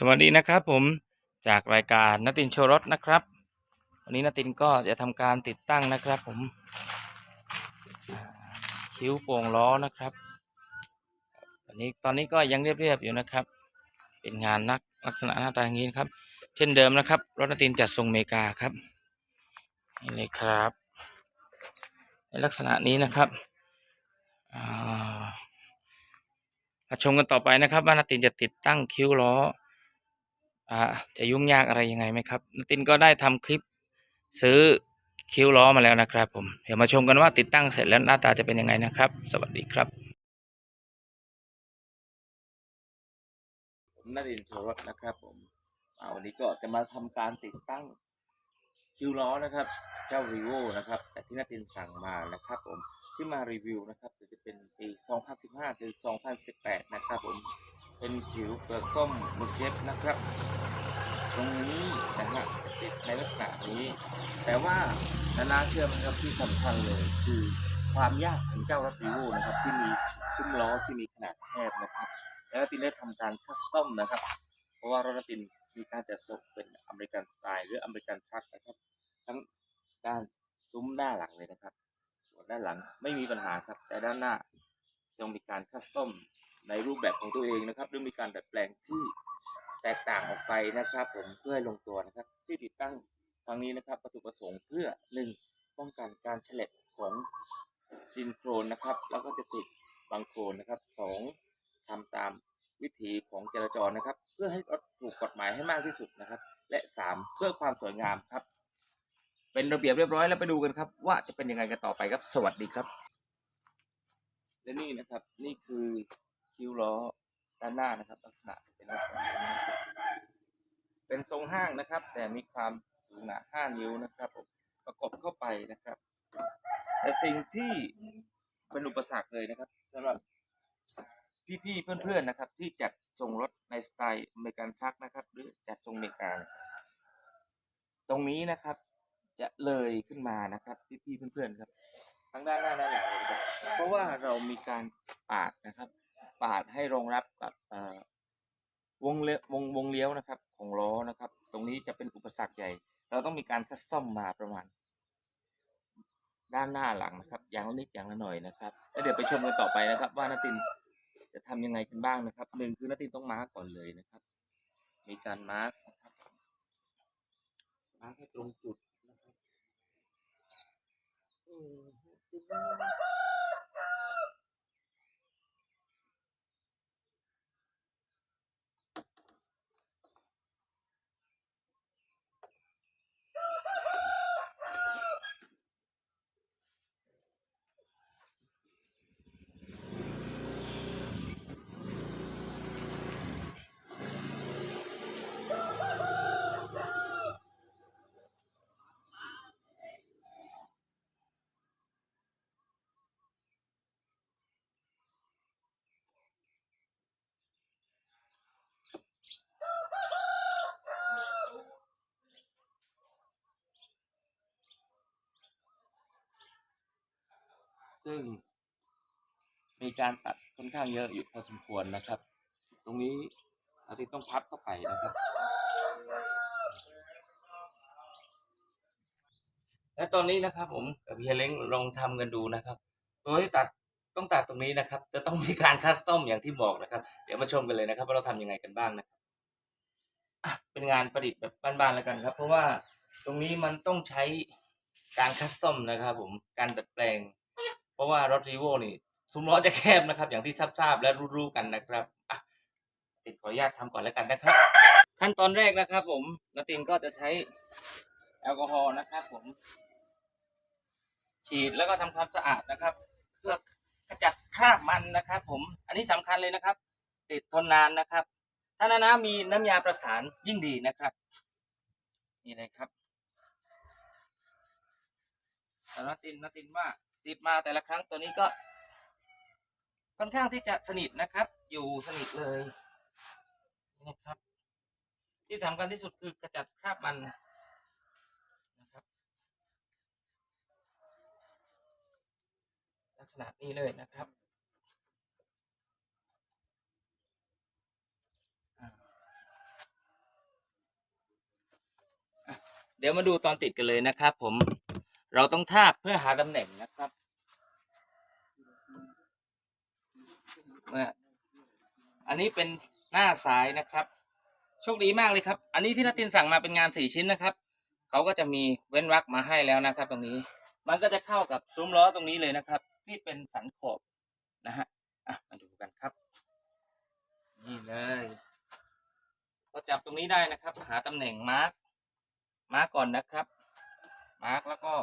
สวัสดีนะครับผมจากรายการนตินโชรถนะครับ วันนี้นตินก็จะทำการติดตั้งนะครับผมคิ้วโป่งล้อนะครับตอนนี้ตอนนี้ก็ยังเรียบๆอยู่นะครับ เป็นงานนักลักษณะหน้าตาอย่างนี้ครับ เช่นเดิมนะครับ รถนตินจัดส่งเมกาครับนี่เลยครับในลักษณะนี้นะครับมาชมกันต่อไปนะครับว่านตินจะติดตั้งคิ้วล้อ อ่าจะยุ่งยากอะไรยังไงไหมครับนตินก็ได้ทำคลิปซื้อคิ้วล้อมาแล้วนะครับผมเดี๋ยวมาชมกันว่าติดตั้งเสร็จแล้วหน้าตาจะเป็นยังไงนะครับ สวัสดีครับผมนรินทร์โชรสนะครับผมอ่าวันนี้ก็จะมาทำการติดตั้งคิ้วล้อนะครับเจ้ารีโวนะครับ แต่ที่นตินสั่งมานะครับผมที่มารีวิวนะครับจะเป็นปี 2015หรือ2018 นะครับผม เป็นผิวเปลือกส้มหมึกเย็บนะครับ ตรงนี้นะฮะติดในลักษณะนี้ แต่ว่านานาเชื่อไหมครับที่สำคัญเลยคือความยากของเจ้ารถรีโวนะครับ ที่มีซุ้มล้อที่มีขนาดแคบนะครับแล้วตินได้ทำการคัสตอมนะครับ เพราะว่ารถตินมีการจัดส่งเป็นอเมริกันสไตล์หรืออเมริกันทรัคนะครับทั้งด้านซุ้มหน้าหลังเลยนะครับ ส่วนด้านหลังไม่มีปัญหาครับ แต่ด้านหน้าต้องมีการคัสตอม ในรูปแบบของตัวเองนะครับหรือมีการดัดแปลงที่แตกต่างออกไปนะครับ ผมเพื่อให้ลงตัวนะครับ ที่ติดตั้งครั้งนี้นะครับวัตถุประสงค์เพื่อหนึ่งป้องกันการเฉล็บของดินโครนนะครับ แล้วก็จะติดบางโครนนะครับสองทำตามวิถีของจราจรนะครับ เพื่อให้รถถูกกฎหมายให้มากที่สุดนะครับ และสามเพื่อความสวยงามครับ เป็นระเบียบเรียบร้อยแล้วไปดูกันครับ ว่าจะเป็นยังไงกันต่อไปครับ สวัสดีครับ และนี่นะครับนี่คือ คิ้วล้อด้านหน้านะครับ ลักษณะเป็นลักษณะนี้เป็นทรงห้างนะครับ แต่มีความสูงหนา5นิ้วนะครับผมประกบเข้าไปนะครับ แต่สิ่งที่เป็นอุปสรรคเลยนะครับสำหรับพี่ๆเพื่อนๆนะครับ ที่จัดส่งรถในสไตล์อเมริกันทรัคนะครับ หรือจัดส่งอเมริกานตรงนี้นะครับจะเลยขึ้นมานะครับพี่ๆเพื่อนๆครับ ทั้งด้านหน้าด้านหลังนะครับเพราะว่าเรามีการปาดนะครับ ปาดให้รองรับกับวงเลี้ยววงวงเลี้ยวนะครับ ของล้อนะครับ ตรงนี้จะเป็นอุปสรรคใหญ่ เราต้องมีการคัสตอมมาประมาณ ด้านหน้าหลังนะครับ อย่างละนิดอย่างละหน่อยนะครับแล้วเดี๋ยวไปชมกันต่อไปนะครับ ว่านาตินจะทำยังไงกันบ้างนะครับหนึ่งคือนาตินต้องมาร์กก่อนเลยนะครับ มีการมาร์กนะครับมาร์กให้ตรงจุดนะครับอืม ซึ่ง มีการตัดค่อนข้างเยอะอยู่พอสมควรนะครับ ตรงนี้เราที่ต้องพับเข้าไปนะครับ และตอนนี้นะครับ ผมกับเฮียเล้งลองทำกันดูนะครับ ตัวที่ตัดต้องตัดตรงนี้นะครับ จะต้องมีการคัสตอมอย่างที่บอกนะครับ เดี๋ยวมาชมกันเลยนะครับ ว่าเราทำยังไงกันบ้างนะครับอะเป็นงานประดิษฐ์แบบบ้านๆแล้วกันครับ เพราะว่าตรงนี้มันต้องใช้การคัสตอมนะครับผมการดัดแปลง เพราะว่ารถรีโวนี่ซุ้มล้อจะแคบนะครับ อย่างที่ทราบๆและรู้ๆกันนะครับติดขออนุญาตทำก่อนแล้วกันนะครับ ขั้นตอนแรกนะครับ ผมนตินก็จะใช้แอลกอฮอล์นะครับ ผม ฉีดแล้วก็ทำความสะอาดนะครับ เพื่อขจัดคราบมันนะครับ ผม อันนี้สำคัญเลยนะครับ ติดทนนานนะครับ ถ้าน้ามีน้ำยาประสานยิ่งดีนะครับ นี่เลยครับแต่นาตินนาตินว่า ติดมาแต่ละครั้งตัวนี้ก็ ค่อนข้างที่จะสนิทนะครับ อยู่สนิทเลยนะครับ ที่สำคัญที่สุดคือกระจัดคราบมันนะครับ ลักษณะนี้เลยนะครับเดี๋ยวมาดูตอนติดกันเลยนะครับ ผม เราต้องทาบเพื่อหาตำแหน่งนะครับ เมื่ออันนี้เป็นหน้าซ้ายนะครับโชคดีมากเลยครับ อันนี้ที่นัตินสั่งมาเป็นงานสี่ชิ้นนะครับเขาก็จะมีเว้นวรรคมาให้แล้วนะครับ ตรงนี้ มันก็จะเข้ากับซุ้มล้อตรงนี้เลยนะครับ ที่เป็นสันขอบนะฮะอะมาดูกันครับ นี่เลยพอจับตรงนี้ได้นะครับ หาตำแหน่งมาร์กมาร์กก่อนนะครับมาร์กแล้วก็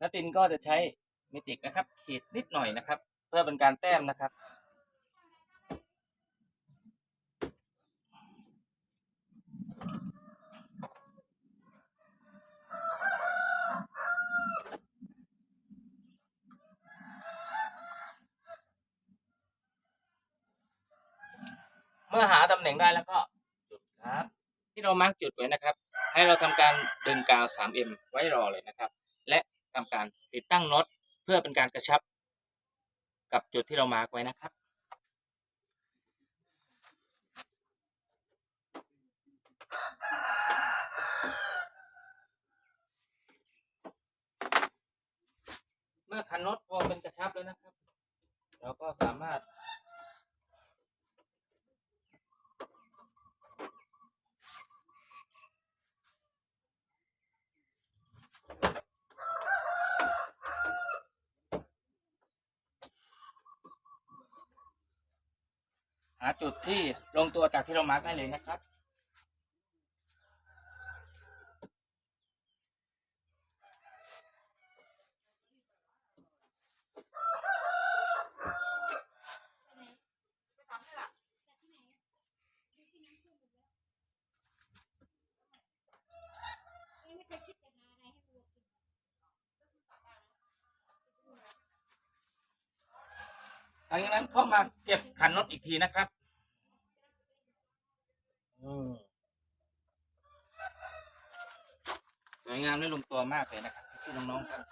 นัตินก็จะใช้ เมจิกนะครับขีดนิดหน่อยนะครับ เพื่อเป็นการแต้มนะครับ เมื่อหาตำแหน่งได้แล้วก็จุดครับ ที่เรามาร์กจุดไว้นะครับ ให้เราทำการดึงกาว 3M ไว้รอเลยนะครับ และทำการติดตั้งน็อต พื่อเป็นการกระชับกับจุดที่เรามาร์กไว้นะครับ เมื่อคันน็อตพอเป็นกระชับแล้วนะครับ เราก็สามารถาจุดที่ลงตัวจากที่เรามาร์กได้เลยนะครับ หลังจากนั้นเข้ามาเก็บขันน็อตอีกทีนะครับอืมส วยงามและลงตัวมากเลยนะครับพี่น้องๆครับ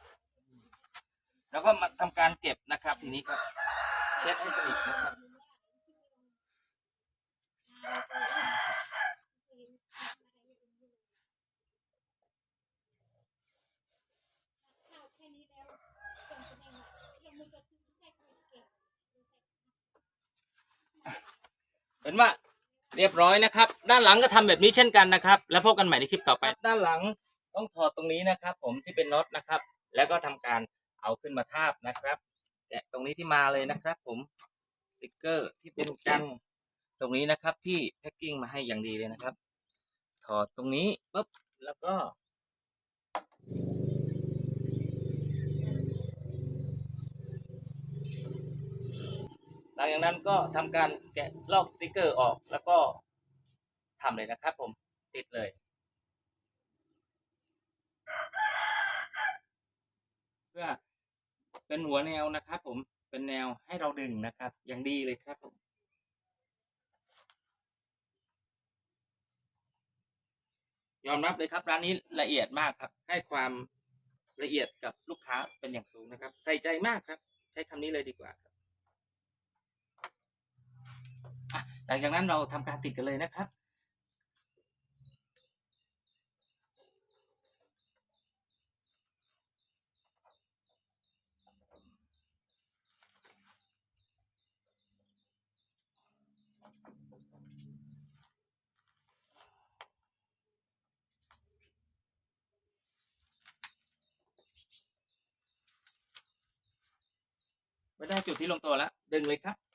แล้วก็มาทำการเก็บนะครับ ทีนี้ครับ เช็ดให้สนิทนะครับเป็นว่าเรียบร้อยนะครับ ด้านหลังก็ทำแบบนี้เช่นกันนะครับ แล้วพบกันใหม่ในคลิปต่อไป ด้านหลัง ต้องถอดตรงนี้นะครับ ผมที่เป็นน็อตนะครับ แล้วก็ทำการเอาขึ้นมาทาบนะครับแกะตรงนี้ที่มาเลยนะครับ ผมสติกเกอร์ที่เป็นกันตรงนี้นะครับ ที่แพ็กกิ้งมาให้อย่างดีเลยนะครับ ถอดตรงนี้ปุ๊บแล้วก็หลังจากนั้นก็ทำการแกะลอกสติกเกอร์ออกแล้วก็ทำเลยนะครับ ผมติดเลย เพื่อเป็นหัวแนวนะครับ ผมเป็นแนวให้เราดึงนะครับ อย่างดีเลยครับผมยอมรับเลยครับร้านนี้ละเอียดมากครับ ให้ความละเอียดกับลูกค้าเป็นอย่างสูงนะครับ ใส่ใจมากครับ ใช้คำนี้เลยดีกว่าครับอะหลังจากนั้นเราทำการติดกันเลยนะครับ ไม่ได้จุดที่ลงตัวแล้ว ดึงเลยครับ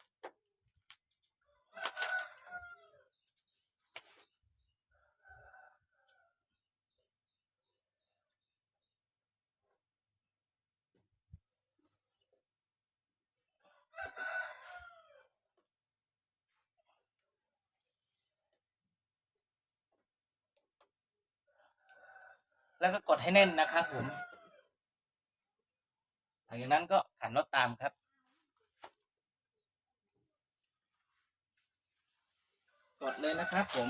แล้วก็กดให้แน่นนะครับผม หลังจากนั้นก็ขันน็อตตามครับ กดเลยนะครับผม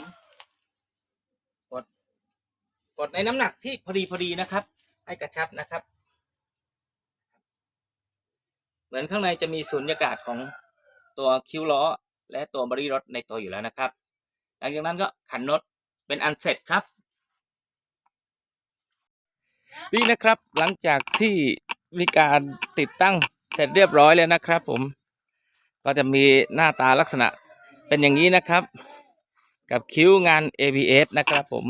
กด กดในน้ำหนักที่พอดีพอดีนะครับ ให้กระชับนะครับ เหมือนข้างในจะมีสุญญากาศของตัวคิ้วล้อ และตัวบริรถในตัวอยู่แล้วนะครับ หลังจากนั้นก็ขันน็อตเป็นอันเสร็จครับ นี่นะครับหลังจากที่มีการติดตั้งเสร็จเรียบร้อยแล้วนะครับ ผม ก็จะมีหน้าตาลักษณะเป็นอย่างนี้นะครับ กับคิ้วงาน ABS นะครับผม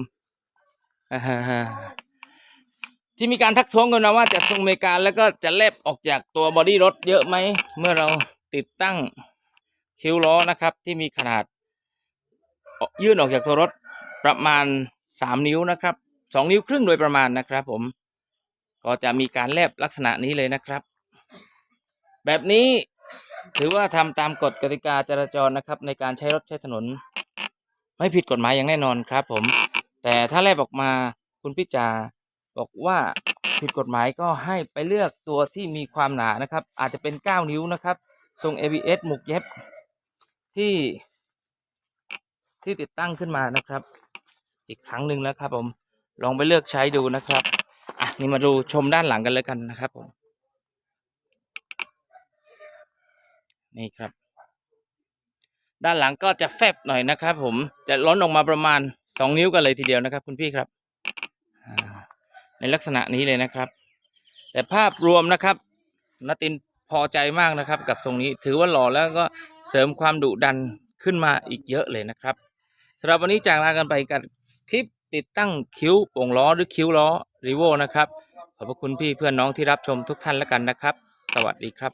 ที่มีการทักท้วงกันนะว่าจะทรงเมกาแล้วก็จะเล็บออกจากตัวบอดี้รถเยอะไหม เมื่อเราติดตั้งคิ้วล้อนะครับ ที่มีขนาด ยื่นออกจากตัวรถประมาณสามนิ้วนะครับ สองนิ้วครึ่งโดยประมาณนะครับ ผมก็จะมีการแลบลักษณะนี้เลยนะครับ แบบนี้ถือว่าทำตามกฎกติกาจราจรนะครับ ในการใช้รถใช้ถนน ไม่ผิดกฎหมายอย่างแน่นอนครับ ผม แต่ถ้าแลบออกมาคุณพิจาบอกว่าผิดกฎหมายก็ให้ไปเลือกตัวที่มีความหนานะครับ อาจจะเป็น 9 นิ้วนะครับ ทรง ABS หมุกเย็บที่ที่ติดตั้งขึ้นมานะครับ อีกครั้งหนึ่งแล้วครับผม ลองไปเลือกใช้ดูนะครับอะนี่มาดูชมด้านหลังกันเลยกันนะครับผมนี่ครับ ด้านหลังก็จะแฟบหน่อยนะครับ ผมจะล้นออกมาประมาณสองนิ้วกันเลยทีเดียวนะครับ คุณพี่ครับ ในลักษณะนี้เลยนะครับ แต่ภาพรวมนะครับนตินพอใจมากนะครับ กับทรงนี้ถือว่าหล่อแล้วก็เสริมความดุดันขึ้นมาอีกเยอะเลยนะครับสำหรับวันนี้จากลากันไปกับคลิป ติดตั้งคิ้วโป่งล้อหรือคิ้วล้อรีโวนะครับ ขอบพระคุณพี่เพื่อนน้องที่รับชมทุกท่านแล้วกันนะครับ สวัสดีครับ